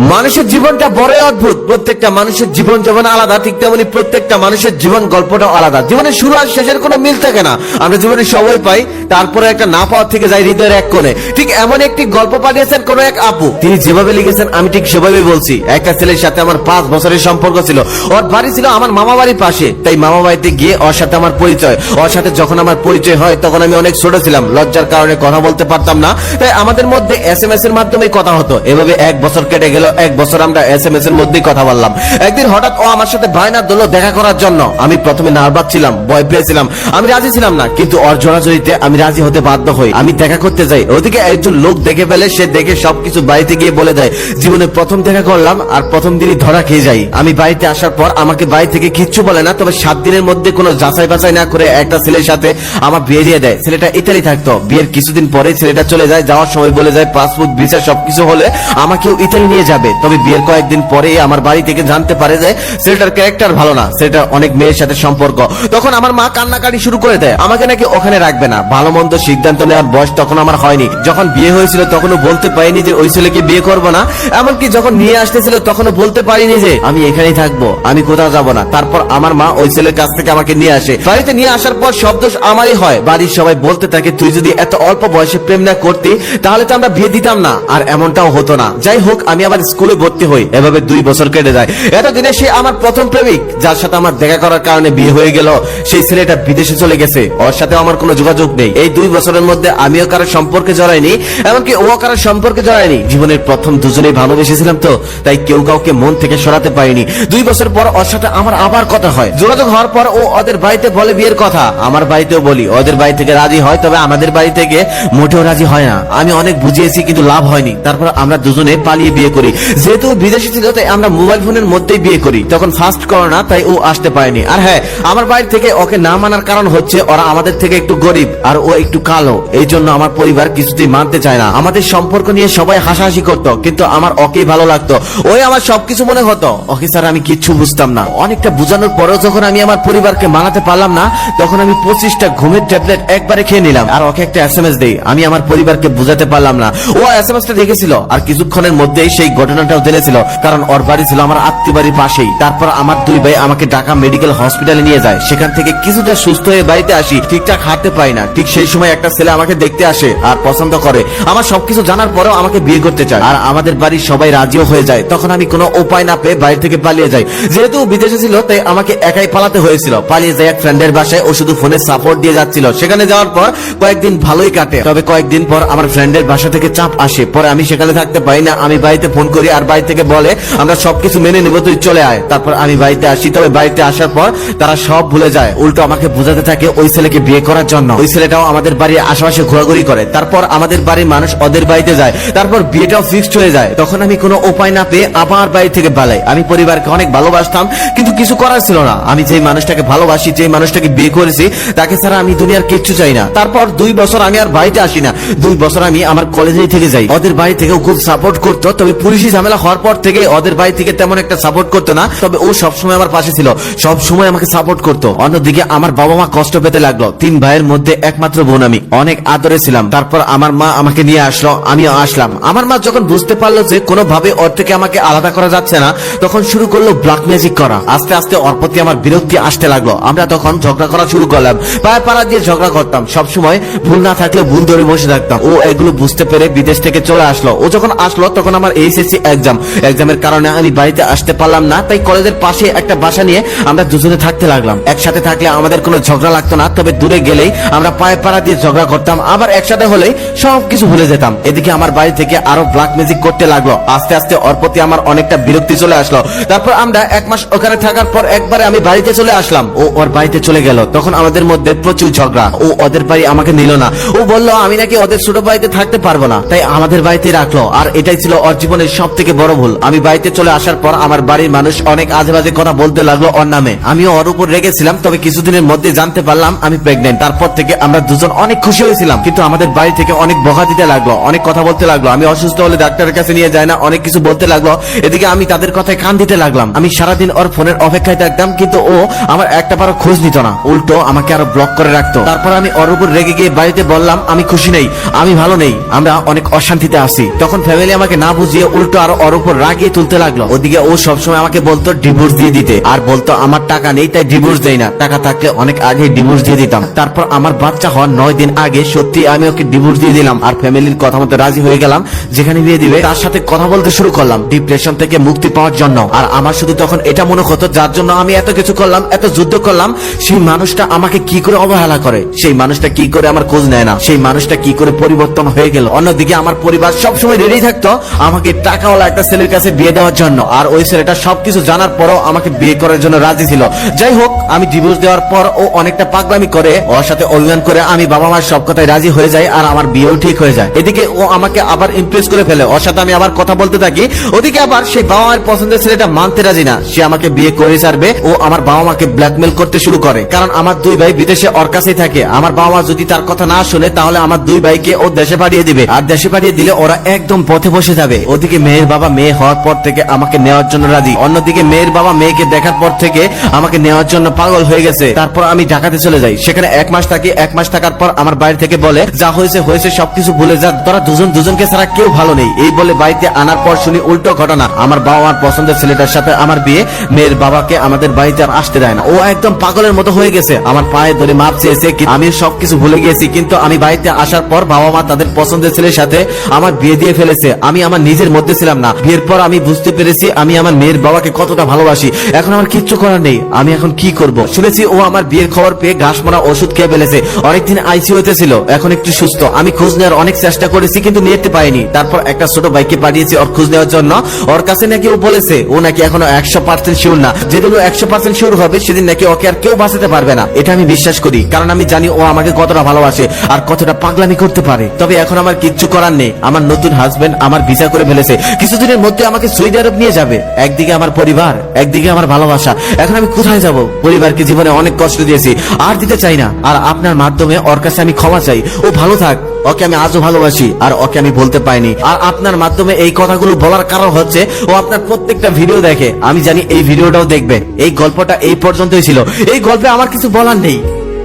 মানুষের জীবনটা বড় অদ্ভুত। প্রত্যেকটা মানুষের জীবন যেমন আলাদা, ঠিক তেমনি প্রত্যেকটা মানুষের জীবন গল্পটা আলাদা। জীবনের শুরু আর শেষের কোনো মিল থাকে না। আমরা জীবনে সবাই পাই, তারপরে একটা না পাওয়ার থেকে যাই হৃদয়ের এক কোণে। ঠিক এমন একটি গল্প পাঠিয়েছেন কোন এক আপু। তিনি যেভাবে লিখেছেন, আমি ঠিক সেভাবে বলছি। একটা ছেলের সাথে আমার পাঁচ বছরের সম্পর্ক ছিল। ওর বাড়ি ছিল আমার মামা বাড়ির পাশে। তাই মামা বাড়িতে গিয়ে ওর সাথে আমার পরিচয়। ওর সাথে যখন আমার পরিচয় হয়, তখন আমি অনেক ছোট ছিলাম। লজ্জার কারণে কথা বলতে পারতাম না। তাই আমাদের মধ্যে এস এম এস এর মাধ্যমে কথা হতো। এভাবে এক বছর কেটে গেল এক বছর আমরা এস এম এস এর মধ্যেই কথা বললাম। একদিন হঠাৎ ও আমার সাথে বায়না দল দেখা করার জন্য আমি প্রথমে নার্ভাস ছিলাম, ভয় পেয়েছিলাম। আমি রাজি ছিলাম না, কিন্তু ওর জোড়াজড়িতে আমি রাজি হতে বাধ্য হই। আমি দেখা করতে যাই, ওদিকে একজন লোক দেখে ফেলে, সে দেখে সবকিছু বাড়িতে গিয়ে বলে দেয়, জীবনে প্রথম দেখা করলাম আর প্রথম দিনই ধরা খেয়ে যাই। আমি বাড়িতে আসার পর আমাকে বাড়ি থেকে কিচ্ছু বলে না, তবে সাত দিনের মধ্যে কোনো যাচাই বাছাই না করে একটা ছেলের সাথে আমার বিয়ে দিয়ে দেয়। ছেলেটা ইতালি থাকতো, বিয়ের কিছুদিন পরে ছেলেটা চলে যায়, যাওয়ার সময় বলে যায়, পাসপোর্ট, ভিসা সবকিছু হলে আমাকেও ইতালি নিয়ে যাবে। তবে বিয়ের কয়েকদিন পরে আমার বাড়ি থেকে জানতে পারে যে ছেলেটার ক্যারেক্টার ভালো না, ছেলেটার অনেক মেয়ের সাথে সম্পর্ক। তখন আমার মা কান্নাকাটি শুরু করে দেয়। আমাকে নাকি ওখানে রাখবে না। ভালো মন্দ সিদ্ধান্ত নেওয়ার বয়স তখন আমার হয়নি। যখন বিয়ে হয়েছিল তখনও বলতে পারিনি যে ওই ছেলেকে বিয়ে করব না। এমনকি যখন নিয়ে আসতেছিল তখনও বলতে পারিনি যে আমি এখানেই থাকব, আমি কোথাও যাব না। তারপর আমার মা ওই ছেলের কাছ থেকে আমাকে নিয়ে আসে। বাড়িতে নিয়ে আসার পর সব দোষ আমারই হয়। বাড়ির সবাই বলতে থাকে, তুই যদি এত অল্প বয়সে প্রেম না করতি, তাহলে তো আমরা বিয়ে দিতাম না। আর এমনটাও হতো না। যাই হোক, আমি আবার স্কুলে ভর্তি হই, এভাবে দুই বছর কেটে যায়। এতদিনে সে আমার প্রথম প্রেমিক, যার সাথে আমার দেখা করার কারণে বিয়ে হয়ে গেল। সেই ছেলেটা বিদেশে চলে গেছে। ওর সাথে আমার কোনো যোগাযোগ নেই। এই দুই বছরের মধ্যে আমিও কারোর সম্পর্কে জড়াইনি, এমনকি ও কারোর সম্পর্কে জড়াইনি। জীবনের প্রথম দুজনেই ভালোবেসেছিলাম তো, তাই কেউ কাউকে মন থেকে সরাতে পারিনি। দুই বছর পর ওর সাথে আমার আবার কথা হয়। যোগাযোগ হওয়ার পর ও ওদের বাড়িতে বলে বিয়ের কথা। আমার বাড়িতেও বলি, ওদের বাড়ি থেকে রাজি হয়, তবে আমাদের বাড়ি থেকে মোটেও রাজি হয় না। আমি অনেক বুঝিয়েছি, কিন্তু লাভ হয়নি। তারপর আমরা দুজনে পালিয়ে বিয়ে করি। যেহেতু ও বিদেশে ছিল তাই আমরা মোবাইল ফোনের মধ্যেই বিয়ে করি, তখন ফার্স্ট করোনা তাই ও আসতে পারেনি। আর হ্যাঁ আমার বাড়ি থেকে ওকে না মানার কারণ হচ্ছে ওরা আমাদের থেকে একটু গরিব আর ও একটু কালো। এই জন্য আমার পরিবার কিছুতেই মানতে চায় না। আমাদের সম্পর্ক নিয়ে সবাই হাসাহাসি করতো, কিন্তু আমার ওকেই ভালো লাগতো। ওই আমার সবকিছু মনে হতো। ওকে স্যার, আমি কিচ্ছু বুঝতাম না। অনেকটা বোঝানোর পরেও যখন আমি আমার পরিবারকে মানাতে পারলাম না, তখন আমি পঁচিশটা ঘুমের ট্যাবলেট একবারে খেয়ে নিলাম। আর ওকে একটা এস এম এস দিই। আমি আমার পরিবারকে বুঝাতে পারলাম না। ও এস এম এসটা দেখেছিল। আর কিছুক্ষণের মধ্যেই সেই ঘটনাটাও জেনেছিল, কারণ ওর বাড়ি ছিল আমার আত্মীয় বাড়ির পাশেই। তারপর আমার দুই ভাই আমাকে ঢাকা মেডিকেল হসপিটালে নিয়ে যায়। সেখান থেকে কিছুটা সুস্থ হয়ে বাড়িতে আসি, ঠিকঠাক হাঁটতে পারি না। ঠিক সেই সময় একটা ছেলে আমাকে দেখতে আসে আর পছন্দ করে। আমার সবকিছু জানার পরেও আমাকে বিয়ে করতে চায়। আর আমাদের বাড়ির সবাই রাজিও হয়ে যায়। তখন আমি কোনো উপায় না পেয়ে বাড়ি থেকে পালিয়ে যাই। যেহেতু বিদেশে ছিল, তাই আমাকে একাই পালাতে হয়েছিল। পালিয়ে যাই এক ফ্রেন্ডের বাসায়, ও শুধু ফোনে সাপোর্ট দিয়ে যাচ্ছিল। সেখানে যাওয়ার পর কয়েকদিন ভালোই কাটে। তবে কয়েকদিন পর আমার ফ্রেন্ডের বাসা থেকে চাপ আসে। পরে আমি সেখানে থাকতে পারি না। আমি বাড়িতে ফোন করি আর বাড়ি থেকে বলে, আমরা সবকিছু মেনে নেব, তুই চলে আয়। তারপর আমি বাড়িতে আসি। তবে বাড়িতে আসার পর তারা সব ভুলে যায়। উল্টো আমাকে বোঝাতে থাকে ওই ছেলেকে বিয়ে করার জন্য। ওই ছেলেটাও আমাদের বাড়ির আশেপাশে ঘোরাঘুরি করে। তারপর আমাদের বাড়ির মানুষ ওদের বাড়িতে যায়। তারপর বিয়েটাও ফিক্সড হয়ে যায়। তখন আমি কোনো উপায় না পেয়ে আবার বাড়ি থেকে পালাই। আমি পরিবারকে অনেক ভালোবাসতাম, কিন্তু কিছু করার ছিল না। আমি যেই মানুষটাকে ভালোবাসি, যেই মানুষটাকে বিয়ে করেছি, তাকে ছাড়া আমি দুনিয়ার কিচ্ছু চাই না। তারপর দুই বছর আমি আর বাড়িতে আসি না। দুই বছর আমি আমার কলেজেই থেকে যাই। ওদের বাড়ি থেকেও খুব সাপোর্ট করতো, তবে পুলিশি ঝামেলা হওয়ার পর থেকে ওদের বাড়ি থেকে তেমন একটা সাপোর্ট করতো না, তবে ও সবসময় আমার পাশে ছিল সব সময় আমাকে সাপোর্ট করতো। অন্যদিকে আমার বাবা মা কষ্ট পেতে লাগল, তিন ভাইয়ের মধ্যে একমাত্র বোন আমি। অনেক আদরে ছিলাম, তারপর আমার মা আমাকে নিয়ে আসলো, আমিও আসলাম। আমার মা যখন বুঝতে পারল যে কোনোভাবে ওর থেকে আমাকে আলাদা করা যাচ্ছে না, তখন শুরু করল ব্ল্যাক ম্যাজিক করা। আস্তে আস্তে ওর প্রতি আমার বিরক্তি আসতে লাগল। আমরা তখন ঝগড়া করা শুরু করলাম, পায়ে পাড়া দিয়ে ঝগড়া করতাম। সবসময় ভুল না থাকলে ভুল ধরে বসে থাকতাম। ও এগুলো বুঝতে পেরে বিদেশ থেকে চলে আসলো। ও যখন আসলো, তখন আমার এইচএসসি এক্সাম এক্সামের কারণে আমি বাড়িতে আসতে পারলাম না, তাই কলেজের পাশে একটা বাসা নিয়ে আমরা দুজনে থাকতে লাগলাম। একসাথে থাকলে আমাদের কোনো ঝগড়া লাগতো না, তবে দূরে গেলেই আমরা পায়ে পাড়া দিয়ে ঝগড়া করতাম, আবার একসাথে হলেই সবকিছু ভুলে যেতাম। এদিকে আমার বাড়ি থেকে আরও ব্ল্যাক ম্যাজিক করতে লাগল, আস্তে আস্তে ওর প্রতি আমার অনেকটা বিরক্তি চলে আসলো। তারপর আমরা এক মাস ওখানে থাকার পর একবারে আমি বাড়িতে চলে আসলাম। ও ওর বাড়িতে চলে গেল, তখন আমাদের মধ্যে প্রচুর ঝগড়া। ও ওদের বাড়ি আমাকে নিল না। ও বলল, আমি নাকি ওদের ছোট বাড়িতে থাকতে পারব না। তাই আমাদের বাড়িতে রাখল, আর এটাই ছিল ওর জীবনের সব থেকে বড় ভুল। আমি বাড়িতে চলে আসার পর আমার বাড়ির মানুষ অনেক আজে বাজে কথা বলতে লাগল ওর নামে। আমিও ওর উপর রেগেছিলাম, তবে কিছুদিনের মধ্যে জানতে পারলাম আমি প্রেগনেন্ট তারপর থেকে আমরা দুজন অনেক খুশি হয়েছিলাম, কিন্তু আমাদের বাড়ি থেকে অনেক বকা দিতে লাগল, অনেক কথা বলতে লাগল। আমি অসুস্থ হলে ডাক্তারের কাছে নিয়ে যায় না, অনেক কিছু বলতে লাগল। এদিকে আমি তাদের কথায় কান দিতে লাগলাম। আমি সারাদিন ওর ফোনের অপেক্ষায় থাকতাম, কিন্তু ও আমার একটা বারো খোঁজ নিত না। উল্টো আমাকে আরও ব্লক করে রাখতো। তারপর আমি ওর উপর রেগে গিয়ে বাড়িতে বললাম, আমি খুশি নেই, আমি ভালো নেই, আমরা অনেক অশান্তিতে আছি। তখন ফ্যামিলি আমাকে না বুঝিয়ে উল্টো উল্টো আরও ওর উপর রাগিয়ে তুলতে লাগল। ওদিকে ও সবসময় আমাকে বলতো ডিভোর্স দিয়ে দিতে। আর বলতো, আমার টাকা নেই, তাই ডিভোর্স দেই না। টাকা থাকলে অনেক আগে ডিভোর্স দিয়ে দিতাম। তারপর আমার বাচ্চা হওয়ার নয় দিন আগে সত্যি আমি ওকে ডিভোর্স দিয়ে দিলাম আর ফ্যামিলির কথা মতো রাজি হয়ে গেলাম। যেখানে বিয়ে দিবে, তার সাথে কথা বলতে শুরু করলাম ডিপ্রেশন থেকে মুক্তি পাওয়ার জন্য। আর আমার শুধু তখন এটা মনে হতো, যার জন্য আমি এত কিছু করলাম, এত যুদ্ধ করলাম, সেই মানুষটা আমাকে কি করে অবহেলা করে? সেই মানুষটা কি করে আমার খোঁজ নেয় না? সেই মানুষটা কি করে পরিবর্তন হয়ে গেল? অন্যদিকে আমার পরিবার সবসময় রেডি থাকতো, আমাকে টাকাওয়ালা একটা ছেলের কাছে বিয়ে দেওয়ার জন্য, আর ওই ছেলেটা সবকিছু জানার পরও আমাকে বিয়ে করার জন্য রাজি ছিল। যাই হোক, আমি ডিভোর্স দেওয়ার পর ও অনেকটা পাগলামি করে, ওর সাথে অভিমান করে আমি বাবা মার সব কথায় রাজি হয়ে যাই আর আমার বিয়েও ঠিক হয়ে যায়। এদিকে ও আমাকে আবার ইমপ্রেস করে ফেলে, ওর সাথে আমি আবার কথা বলতে থাকি। ওদিকে আবার সেই বাবা মায়ের পছন্দের ছেলেটা মানতে রাজি না। সে আমাকে বিয়ে করে ছাড়বে, ও আমার বাবা মাকে ব্ল্যাকমেল করতে শুরু করে। কারণ আমার দুই ভাই বিদেশে ওর কাছেই থাকে। আমার বাবা মা যদি তার কথা না শুনে, তাহলে আমার দুই ভাইকে ও দেশে পাঠিয়ে দিবে। আর দেশে পাঠিয়ে দিলে ওরা একদম পথে বসে যাবে। ওদিকে মেয়ের বাবা মেয়ে হওয়ার পর থেকে আমাকে নেওয়ার জন্য রাজি। অন্যদিকে মেয়ের বাবা মেয়েকে দেখার পর থেকে আমাকে নেওয়ার জন্য পাগল হয়ে গেছে। তারপর আমি ঢাকাতে চলে যাই। সেখানে এক মাস থাকি। এক মাস থাকার পর আমার বাইরে থেকে বলে, যা হয়েছে হয়েছে, সবকিছু ভুলে যা। তোরা দুজন, দুজনকে ছাড়া কেউ ভালো নেই। এই বলে বাড়িতে আনার পর শুনি উল্টো ঘটনা। আমার বাবা মার পছন্দের ছেলেটার সাথে আমার বিয়ে। মেয়ের বাবাকে আমাদের বাড়িতে আর আসতে দেয় না। ও একদম পাগলের মতো হয়ে গেছে। আমার পায়ে ধরে মাপ চেয়েছে আমি সবকিছু ভুলে গিয়েছি। কিন্তু আমি বাড়িতে আসার পর বাবা মা তাদের পছন্দের ছেলের সাথে আমার বিয়ে দিয়ে ফেলেছে। আমি আমার নিজের মধ্যে ছিলাম না। বিয়ের পর আমি বুঝতে পেরেছি আমি আমার মেয়ের বাবাকে কতটা ভালোবাসি। এখন আমার কিচ্ছু করার নেই। আমি এখন কি করব? শুনেছি ও আমার বিয়ের খবর পেয়ে ঘাস মরা ওষুধ খেয়ে ফেলেছে। অনেকদিন আইসিইউতে ছিল, এখন একটু সুস্থ। আমি খোঁজ নেওয়ার অনেক চেষ্টা করেছি, কিন্তু নিতে পারিনি। তারপর একটা ছোট ভাইকে পাঠিয়েছি ওর খোঁজ নেওয়ার জন্য। ওর কাছে নাকি ও বলেছে, ও নাকি এখনও একশো পার্সেন্ট শিওর না। যেদিন একশো পার্সেন্ট শিওর হবে, সেদিন নাকি ওকে আর কেউ বাঁচাতে পারবে না। এটা আমি বিশ্বাস করি, কারণ আমি জানি ও আমাকে কতটা ভালোবাসে আর কতটা পাগলামি করতে পারে। তবে এখন আমার কিচ্ছু করার নেই। আমার নতুন হাজবেন্ড আমার ভিসা করে ফেলেছে। কিছুদিনের মধ্যে আমাকে সৌদি আরব নিয়ে যাবে। একদিকে আমার পরিবার, একদিকে আমার ভালোবাসা। এখন আমি কোথায় যাব? পরিবারকে জীবনে অনেক কষ্ট দিয়েছি। আর দিতে চাই না। আর আপনার মাধ্যমে ওর কাছে আমি ক্ষমা চাই। ও ভালো থাক। ওকে আমি আজও ভালোবাসি। আর ওকে আমি বলতে পাইনি আর আপনার মাধ্যমে এই কথাগুলো বলার কারণ হচ্ছে, ও আপনার প্রত্যেকটা ভিডিও দেখে। আমি জানি এই ভিডিওটাও দেখবে। এই গল্পটা এই পর্যন্তই ছিল। এই গল্পে আমার কিছু বলার নেই।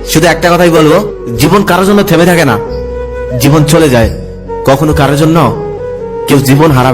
শুধু একটা কথাই বলব। জীবন কারোর জন্য থেমে থাকে না। জীবন চলে যায়। কখনো কারোর জন্য। কেউ জীবন হারাবে।